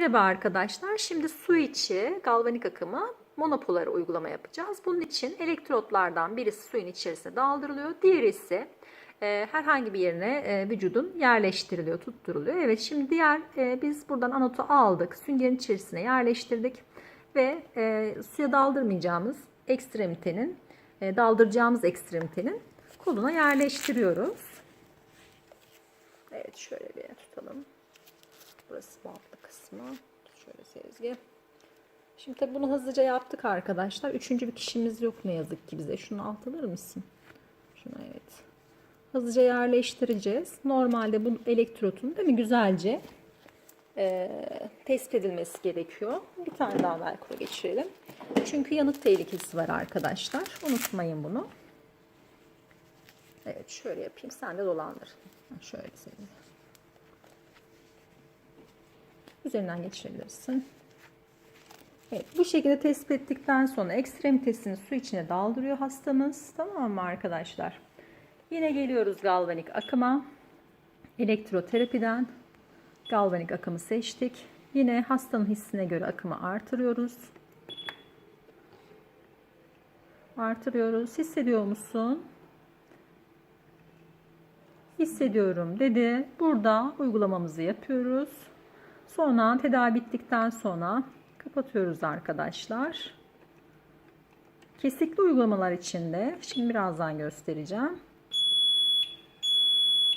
Merhaba arkadaşlar. Şimdi su içi galvanik akımı monopolara uygulama yapacağız. Bunun için elektrotlardan birisi suyun içerisine daldırılıyor. Diğeri ise e, herhangi bir yerine e, vücudun yerleştiriliyor, tutturuluyor. Evet şimdi diğer e, biz buradan anotu aldık. Süngerin içerisine yerleştirdik. Ve e, suya daldırmayacağımız ekstremitenin, e, daldıracağımız ekstremitenin koluna yerleştiriyoruz. Evet şöyle bir tutalım. Burası bantlı kısmı. Şöyle sezgi. Şimdi tabii bunu hızlıca yaptık arkadaşlar. Üçüncü bir kişimiz yok ne yazık ki bize. Şunu alt alır mısın? Şunu evet. Hızlıca yerleştireceğiz. Normalde bu elektrotun değil mi güzelce e, tespit edilmesi gerekiyor. Bir tane daha velcro geçirelim. Çünkü yanık tehlikesi var arkadaşlar. Unutmayın bunu. Evet şöyle yapayım. Sen de dolandır. Şöyle seveyim. Üzerinden geçirebilirsin. Evet, bu şekilde tespit ettikten sonra ekstremitesini su içine daldırıyor hastamız. Tamam mı arkadaşlar? Yine geliyoruz galvanik akıma. Elektroterapiden galvanik akımı seçtik. Yine hastanın hissine göre akımı artırıyoruz. Artırıyoruz. Hissediyor musun? Hissediyorum dedi. Burada uygulamamızı yapıyoruz. Sonra tedavi bittikten sonra kapatıyoruz arkadaşlar. Kesikli uygulamalar için de şimdi birazdan göstereceğim.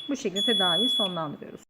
Bu şekilde tedaviyi sonlandırıyoruz.